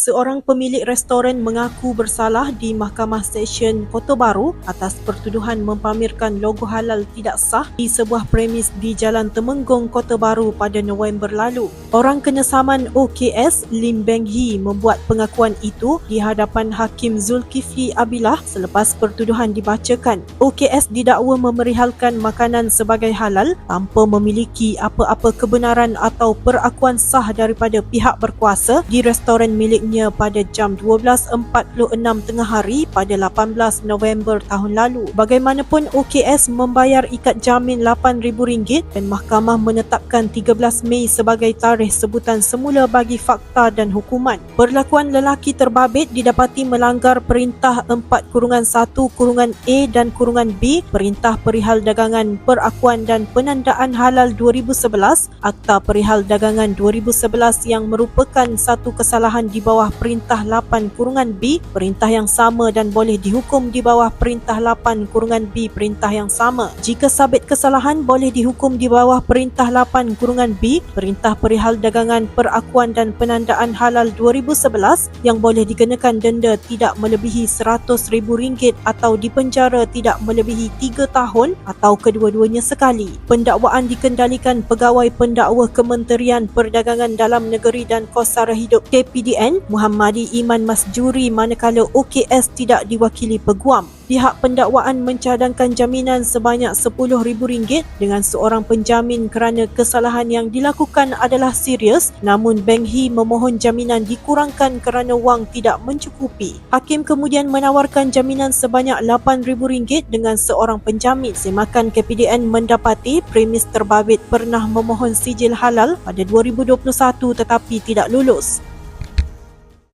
Seorang pemilik restoran mengaku bersalah di Mahkamah Session Kota Baru atas pertuduhan mempamerkan logo halal tidak sah di sebuah premis di Jalan Temenggong Kota Baru pada November lalu. Orang kenesaman OKS Lim Beng Hee membuat pengakuan itu di hadapan Hakim Zulkifli Abilah selepas pertuduhan dibacakan. OKS didakwa memerihalkan makanan sebagai halal tanpa memiliki apa-apa kebenaran atau perakuan sah daripada pihak berkuasa di restoran miliknya miliknya pada jam 12.46 tengah hari pada 18 November tahun lalu. Bagaimanapun OKS membayar ikat jamin RM8,000 dan mahkamah menetapkan 13 Mei sebagai tarikh sebutan semula bagi fakta dan hukuman. Perlakuan lelaki terbabit didapati melanggar perintah 4 kurungan 1 kurungan A dan kurungan B Perintah Perihal Dagangan Perakuan dan Penandaan Halal 2011 Akta Perihal Dagangan 2011 yang merupakan satu kesalahan di bawah bawah Perintah 8 Kurungan B, perintah yang sama dan boleh dihukum di bawah Perintah 8 Kurungan B, perintah yang sama. Jika sabit kesalahan, boleh dihukum di bawah Perintah 8 Kurungan B, Perintah Perihal Dagangan Perakuan dan Penandaan Halal 2011 yang boleh dikenakan denda tidak melebihi RM100,000 atau dipenjara tidak melebihi 3 tahun atau kedua-duanya sekali. Pendakwaan dikendalikan Pegawai Pendakwa Kementerian Perdagangan Dalam Negeri dan Kos Sara Hidup KPDN Muhammadi Iman Masjuri manakala OKS tidak diwakili peguam. Pihak pendakwaan mencadangkan jaminan sebanyak RM10,000 dengan seorang penjamin kerana kesalahan yang dilakukan adalah serius namun Beng Hee memohon jaminan dikurangkan kerana wang tidak mencukupi. Hakim kemudian menawarkan jaminan sebanyak RM8,000 dengan seorang penjamin. Semakan KPDN mendapati premis terbabit pernah memohon sijil halal pada 2021 tetapi tidak lulus.